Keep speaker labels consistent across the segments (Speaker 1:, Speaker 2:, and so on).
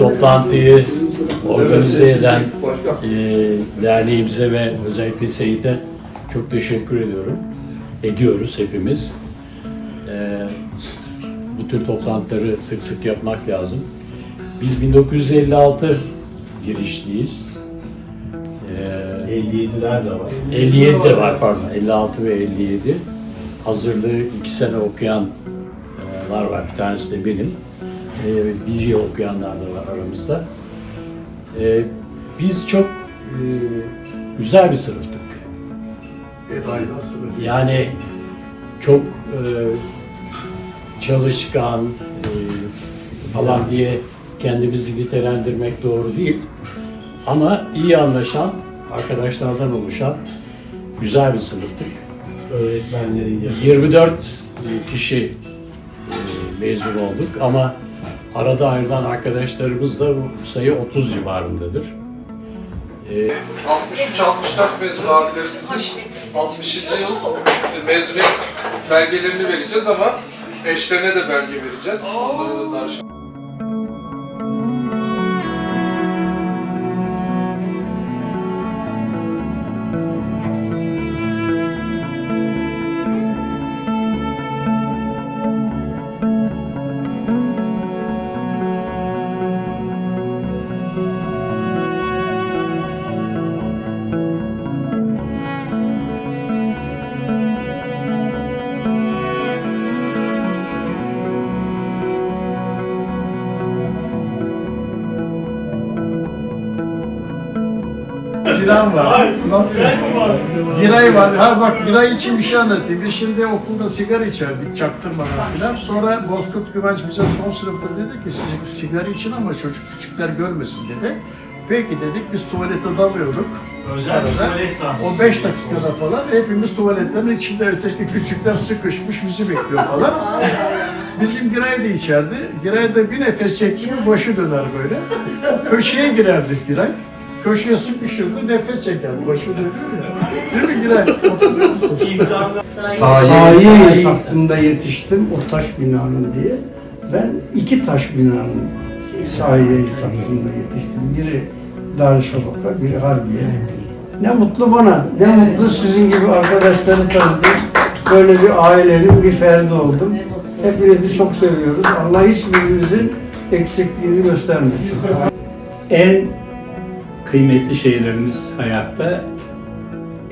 Speaker 1: toplantıyı organize eden e, derneğimize ve özellikle Seyit'e çok teşekkür ediyorum. Ediyoruz hepimiz. E, bu tür toplantıları sık sık yapmak lazım. Biz 1956 girişliyiz. E,
Speaker 2: 57'ler de var.
Speaker 1: 57 de var pardon. 56 ve 57. Hazırlığı iki sene okuyanlar var. Bir tanesi de benim. Ee, bir yıl okuyanlar da var aramızda. Ee, biz çok e, güzel bir sınıftık. Yani çok e, çalışkan e, falan diye kendimizi nitelendirmek doğru değil. Ama iyi anlaşan, arkadaşlardan oluşan güzel bir sınıftık.
Speaker 2: Öğretmenlerin yanı.
Speaker 1: 24 kişi e, mezun olduk ama arada ayrılan arkadaşlarımız da bu sayı 30 civarındadır. E,
Speaker 3: 63-64 mezun abilerimizin 60. yıl mezuniyet belgelerini vereceğiz ama eşlerine de belge vereceğiz. Onlara da darş
Speaker 4: Sinan var. Giray var. Ha bak Giray için bir şey anlatayım. Biz şimdi okulda sigara içerdik çaktırmadan filan. Sonra Bozkurt Güvenç bize son sınıfta dedi ki siz sigara için ama çocuk küçükler görmesin dedi. Peki dedik biz tuvalete dalıyorduk.
Speaker 2: Özel tuvalet
Speaker 4: O 5 dakikada falan hepimiz tuvaletlerin içinde öteki küçükler sıkışmış bizi bekliyor falan. Bizim Giray da içerdi. Giray da bir nefes çekti mi başı döner böyle. Köşeye girerdik Giray. Köşeye sıkışırdı nefes çekerdi. Başı dönüyor ya. Değil mi Giray? Hatırlıyor musun?
Speaker 5: Sahiye hakkında yetiştim o taş binanın diye. Ben iki taş binanın sahiye hakkında yetiştim. Biri Darüşşafaka, biri Harbiye. Ne mutlu bana, ne mutlu sizin gibi arkadaşları tanıdım. Böyle bir ailenin bir ferdi oldum. Hepinizi çok seviyoruz. Allah hiçbirimizin eksikliğini göstermesin.
Speaker 6: En kıymetli şeylerimiz hayatta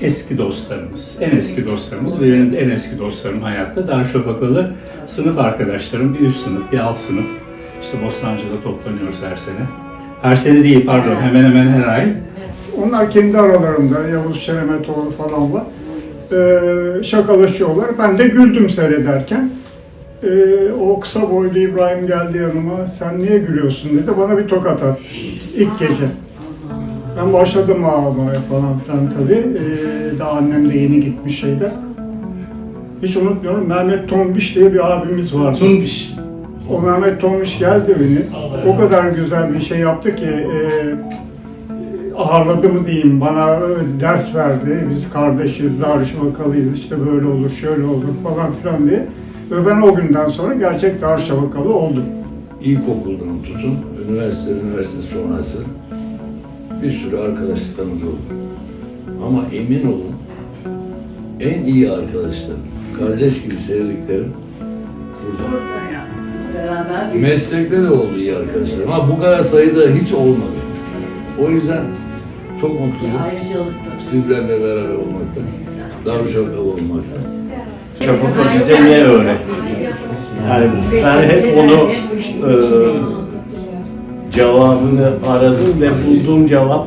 Speaker 6: eski dostlarımız. En eski dostlarımız ve benim en eski dostlarım hayatta Darüşşafakalı sınıf arkadaşlarım. Bir üst sınıf, bir alt sınıf. İşte Bostancı'da toplanıyoruz her sene. Her sene değil pardon hemen hemen her ay.
Speaker 7: Onlar kendi aralarında Yavuz Şeremetoğlu falan var. Ee, şakalaşıyorlar. Ben de güldüm seyrederken. Ee, o kısa boylu İbrahim geldi yanıma. Sen niye gülüyorsun dedi. Bana bir tokat attı. İlk gece. Ben başladım ağlamaya falan filan tabii. Ee, daha annem de yeni gitmiş şeyde. Hiç unutmuyorum. Mehmet Tombiş diye bir abimiz vardı.
Speaker 3: Tunbiş.
Speaker 7: O Mehmet Tomuş geldi beni. O kadar güzel bir şey yaptı ki e, ağırladı mı diyeyim bana e, ders verdi. Biz kardeşiz, Darüşşavakalıyız işte böyle olur, şöyle olur falan filan diye. Ve ben o günden sonra gerçek Darüşşavakalı oldum.
Speaker 8: İlkokuldan tutun, üniversite, üniversite sonrası bir sürü arkadaşlıklarımız oldu. Ama emin olun, en iyi arkadaşlarım, kardeş gibi sevdiklerim burada. Meslekte de oldu iyi arkadaşlarım ama bu kadar sayıda hiç olmadı. O yüzden çok mutluyum sizlerle beraber olmaktan, Darüşşavakalı olmaktan.
Speaker 2: Şafaka bize ne öğretti? Yani ben hep onu e, cevabını aradım ve bulduğum cevap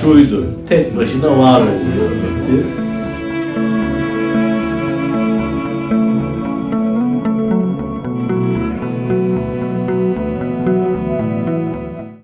Speaker 2: şuydu. Tek başına var oluyor.